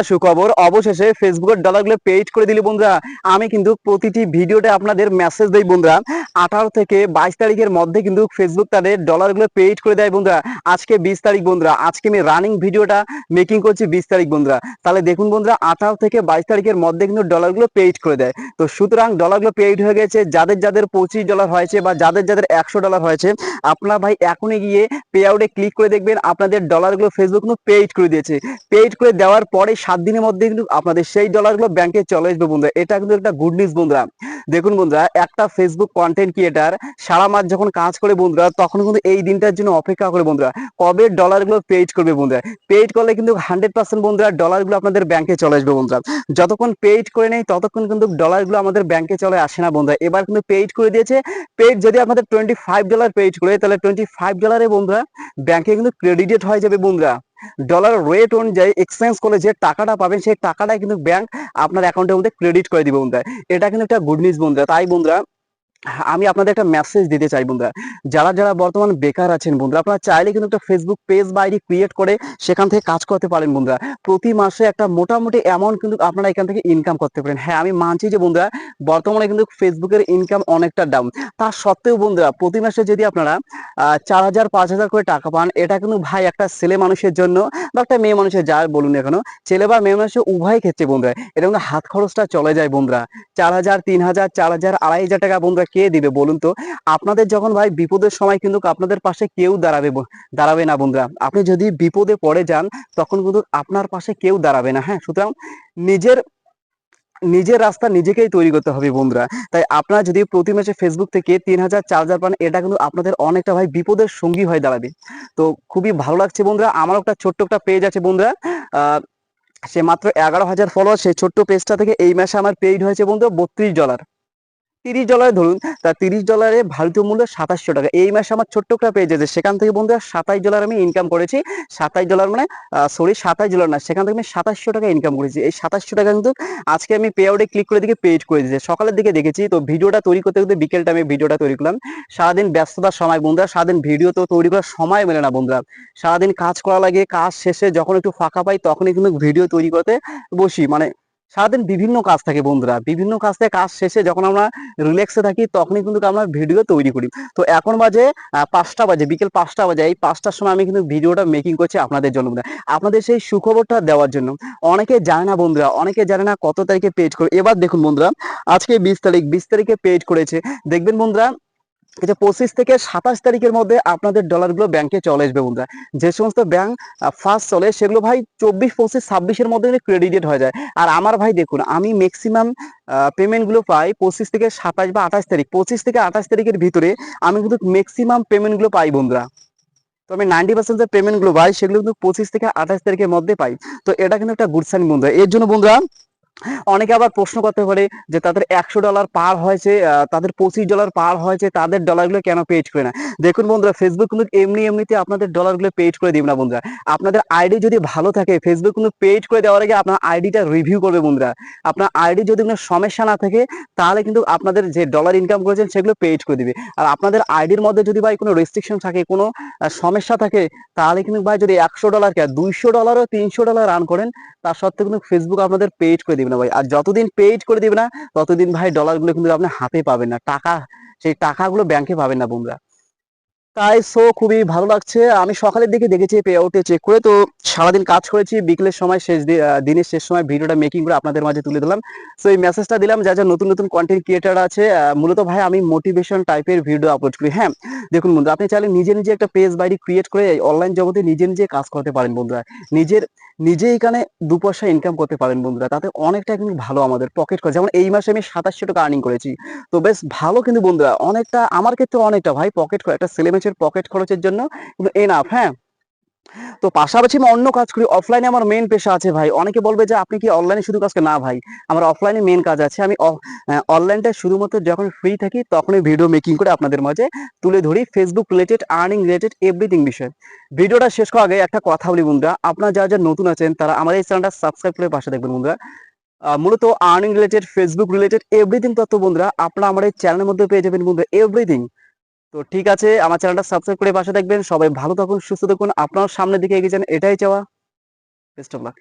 সুখবর, অবশেষে ফেসবুকের ডলারগুলো পেইড করে দিলি বন্ধুরা। আমি কিন্তু প্রতিটি ভিডিওতে আপনাদের মেসেজ দেই বন্ধুরা। আঠারো থেকে বাইশ তারিখের মধ্যে কিন্তু ফেসবুক তাদের ডলারগুলো পেইড করে দেয় বন্ধুরা। আজকে বিশ তারিখ বন্ধুরা। আজকে আমি রানিং ভিডিওটা মেকিং করছি বিশ তারিখ বন্ধুরা। তাহলে দেখুন বন্ধুরা, আঠারো থেকে বাইশ তারিখের মধ্যে কিন্তু ডলারগুলো পেইড করে দেয়। তো সুতরাং ডলারগুলো পেইড হয়ে গেছে। যাদের যাদের পঁচিশ ডলার হয়েছে বা যাদের যাদের একশো ডলার হয়েছে, আপনার ভাই এখনই গিয়ে পে আউটে ক্লিক করে দেখবেন, আপনাদের ডলারগুলো ফেসবুক কিন্তু পেইড করে দিয়েছে। পেইড করে দেওয়ার পরে সাত দিনের মধ্যে কিন্তু আপনাদের সেই ডলারগুলো ব্যাংকে চলে আসবে বন্ধুরা। এটা কিন্তু একটা গুড নিউজ বন্ধুরা। দেখুন বন্ধুরা, একটা ফেসবুক কন্টেন্ট ক্রিয়েটার সারা মাস যখন কাজ করে বন্ধুরা, তখন কিন্তু এই দিনটার জন্য অপেক্ষা করে বন্ধুরা। কবে ডলারগুলো পেইড করবে বন্ধুরা? পেইড করলে কিন্তু হান্ড্রেড পার্সেন্ট বন্ধুরা ডলারগুলো আপনাদের ব্যাংকে চলে আসবে বন্ধুরা। যতক্ষণ পেইড করে নেই, ততক্ষণ কিন্তু ডলারগুলো আমাদের ব্যাংকে চলে আসে না বন্ধুরা। এবার কিন্তু পেইড করে দিয়েছে। পেইড যদি আপনাদের টোয়েন্টি ফাইভ ডলার পেইড করে, তাহলে টোয়েন্টি ফাইভ ডলারে বন্ধুরা ব্যাংকে কিন্তু ক্রেডিটেড হয়ে যাবে বন্ধুরা। ডলার রেট অনুযায়ী এক্সচেঞ্জ করে যে টাকাটা পাবেন, সেই টাকাটা কিন্তু ব্যাংক আপনার অ্যাকাউন্টের মধ্যে ক্রেডিট করে দিবে বন্ধুরা। এটা কিন্তু একটা গুড নিউজ বন্ধুরা। তাই বন্ধুরা আমি আপনাদের একটা মেসেজ দিতে চাই বন্ধুরা। যারা যারা বর্তমান বেকার আছেন বন্ধুরা, আপনারা চাইলে কিন্তু একটা ফেসবুক পেজ বা আইডি ক্রিয়েট করে সেখান থেকে কাজ করতে পারেন বন্ধুরা। প্রতি মাসে একটা মোটামুটি অ্যামাউন্ট কিন্তু আপনারা এখান থেকে ইনকাম করতে পারেন। হ্যাঁ আমি মানছি যে বন্ধুরা, বর্তমানে কিন্তু ফেসবুকের ইনকাম অনেকটা ডাউন তার সত্ত্বেও বন্ধুরা, প্রতি মাসে যদি আপনারা চার হাজার, পাঁচ হাজার করে টাকা পান, এটা কিন্তু ভাই একটা ছেলে মানুষের জন্য বা একটা মেয়ে মানুষের যা বলুন এখনও ছেলে বা মেয়ে মানুষের উভয় ক্ষেত্রে বন্ধুরা, এটা কিন্তু হাত খরচটা চলে যায় বন্ধুরা। চার হাজার, তিন হাজার, চার হাজার, আড়াই হাজার টাকা বন্ধুরা কে দিবে বলুন তো? আপনাদের যখন ভাই বিপদের সময় কিন্তু আপনাদের পাশে কেউ দাঁড়াবে দাঁড়াবে না বন্ধুরা। আপনি যদি বিপদে পড়ে যান, তখন কিন্তু আপনার পাশে কেউ দাঁড়াবে না হ্যাঁ? সুতরাং নিজের নিজের রাস্তা নিজেকেই তৈরি করতে হবে বন্ধুরা। তাই আপনারা যদি প্রতি মাসে ফেসবুক থেকে তিন হাজার, চার হাজার পান, এটা কিন্তু আপনাদের অনেকটা ভাই বিপদের সঙ্গী হয়ে দাঁড়াবে। তো খুবই ভালো লাগছে বন্ধুরা। আমার একটা ছোট্ট একটা পেজ আছে বন্ধুরা। সে মাত্র এগারো হাজার ফলোয়ার সেই ছোট্ট পেজটা থেকে এই মাসে আমার পেইড হয়েছে বন্ধু বত্রিশ ডলার তিরিশ ডলারে ধরুন, তা তিরিশ ডলারে ভারতীয় মূল্য সাতাশশো টাকা। এই মাসে আমার ছোট্ট একটা পেজ আছে সেখান থেকে বন্ধুরা সাতাশ ডলার আমি ইনকাম করেছি। সাতাশ ডলার মানে সরি সাতাশ ডলার না, সেখান থেকে আমি সাতাশশো টাকা ইনকাম করেছি। এই সাতাশশো টাকা কিন্তু আজকে আমি পে আউটে ক্লিক করে দিকে পেড করে দিয়েছি। সকালের দিকে দেখেছি, তো ভিডিওটা তৈরি করতে করতে বিকেল টাইমে ভিডিওটা তৈরি করলাম। সারাদিন ব্যস্ততার সময়, বন্ধুরা, সারাদিন ভিডিও তো তৈরি করার সময় মেলে না, বন্ধুরা। সারাদিন কাজ করা লাগে, কাজ শেষে যখন একটু ফাঁকা পাই, তখনই কিন্তু ভিডিও তৈরি করতে বসি। মানে সারাদিন বিভিন্ন কাজ থাকে বন্ধুরা। বিভিন্ন কাজ থেকে কাজ শেষে যখন আমরা রিল্যাক্সে থাকি, তখনই কিন্তু আমরা ভিডিও তৈরি করি। তো এখন বাজে পাঁচটা বাজে, বিকেল পাঁচটা বাজে। এই পাঁচটার সময় আমি কিন্তু ভিডিওটা মেকিং করছি আপনাদের জন্য আপনাদের সেই সুখবরটা দেওয়ার জন্য। অনেকে জানে না বন্ধুরা, অনেকে জানে না কত তারিখে পেজ করে এবার দেখুন বন্ধুরা, আজকে বিশ তারিখ, বিশ তারিখে পেজ করেছে। দেখবেন বন্ধুরা যে পঁচিশ থেকে সাতাশ তারিখের মধ্যে আপনাদের ডলারগুলো ব্যাংকে চলে আসবে বন্ধুরা। যে সমস্ত ব্যাংক ফার্স্ট চলে সেগুলো ভাই চব্বিশ, পঁচিশ, ছাব্বিশের মধ্যে ক্রেডিটেড হয়ে যায়। আর আমার ভাই দেখুন, আমি ম্যাক্সিমাম পেমেন্টগুলো পাই পঁচিশ থেকে সাতাশ বা আঠাশ তারিখ। পঁচিশ থেকে আঠাশ তারিখের ভিতরে আমি কিন্তু ম্যাক্সিমাম পেমেন্টগুলো পাই বন্ধুরা। তো আমি নাইনটি পার্সেন্ট যে পেমেন্টগুলো পাই, সেগুলো কিন্তু পঁচিশ থেকে আঠাশ তারিখের মধ্যে পাই। তো এটা কিন্তু একটা গুড সাইন বন্ধুরা। এর জন্য বন্ধুরা অনেকে আবার প্রশ্ন করতে পারে যে তাদের একশো ডলার পার হয়েছে তাদের পঁচিশ ডলার পার হয়েছে, তাদের ডলারগুলো কেন পেড করে না? দেখুন বন্ধুরা ফেসবুক কিন্তু এমনি এমনিতে আপনাদের ডলারগুলো পেড করে দিবে না বন্ধুরা। আপনাদের আইডি যদি ভালো থাকে ফেসবুক কিন্তু পেড করে দেওয়ার আগে আপনার আইডিটা রিভিউ করবে বন্ধুরা। আপনার আইডি যদি কোনো সমস্যা না থাকে, তাহলে কিন্তু আপনাদের যে ডলার ইনকাম করেছেন, সেগুলো পেড করে দিবে। আর আপনাদের আইডির মধ্যে যদি ভাই কোনো রেস্ট্রিকশন থাকে, কোনো সমস্যা থাকে, তাহলে কিন্তু ভাই যদি একশো ডলার কে দুইশো ডলারও তিনশো ডলার রান করেন, তার সত্ত্বেও কিন্তু ফেসবুক আপনাদের পেড করে দিবে না ভাই। আর যতদিন পেইড করে দিবে না, ততদিন ভাই ডলারগুলো কিন্তু আপনি হাতে পাবেন না। টাকা, সেই টাকাগুলো ব্যাংকে পাবেন না, বন্ধুরা। তাই সো খুবই ভালো লাগছে। আমি সকালের দিকে দেখেছি পে আউটে চেক করে। তো সারাদিন কাজ করেছি, বিকেলের সময় শেষ দিনের শেষ সময় ভিডিওটা মেকিং করে আপনাদের মাঝে তুলে দিলাম সো এই মেসেজটা দিলাম, যা যা নতুন নতুন কন্টেন্ট ক্রিয়েটার আছে মূলত ভাই আমি মোটিভেশন টাইপের ভিডিও আপলোড করি। হ্যাঁ দেখুন বন্ধু আপনি চাইলে নিজে নিজে একটা পেজ বাইরে ক্রিয়েট করে অনলাইন জগতে নিজে নিজে কাজ করতে পারেন বন্ধুরা। নিজের নিজে এখানে দু পয়সা ইনকাম করতে পারেন বন্ধুরা। তাতে অনেকটা কিন্তু ভালো আমাদের পকেট করে যেমন এই মাসে আমি সাতাশশো টাকা আর্নিং করেছি। তো বেশ ভালো কিন্তু বন্ধুরা, অনেকটা, আমার ক্ষেত্রে অনেকটা ভাই পকেট করে একটা ছেলেমেয়ের পকেট খরচের জন্য এনাফ হ্যাঁ? তো পাশাপাশি আমি অন্য কাজ করি অফলাইনে আমার মেন পেশা আছে ভাই। অনেকে বলবে যে আপনি কি অনলাইনে শুধু কাজ না ভাই, আমার অফলাইনে মেন কাজ আছে। আমি অনলাইনটা শুধুমাত্র যখন ফ্রি থাকি, তখনই ভিডিও মেকিং করে আপনাদের মাঝে তুলে ধরি Facebook related earning related everything বিষয়। ভিডিওটা শেষ করার আগে একটা কথা বলি বন্ধুরা, আপনারা যারা যারা নতুন আছেন, তারা আমার এই চ্যানেলটা সাবস্ক্রাইব করে পাশে দেখবেন বন্ধুরা। মূলত earning related Facebook related everything তথ্য বন্ধুরা, আপনারা আমার এই চ্যানেলের মধ্যে পেয়ে যাবেন বন্ধুরা এভরিথিং তো ঠিক আছে, আমার চ্যানেলটা সাবস্ক্রাইব করে পাশে দেখবেন। সবাই ভালো থাকুন, সুস্থ থাকুন। আপনার সামনের দিকে এগিয়ে যান, এটাই চাওয়া। Best of luck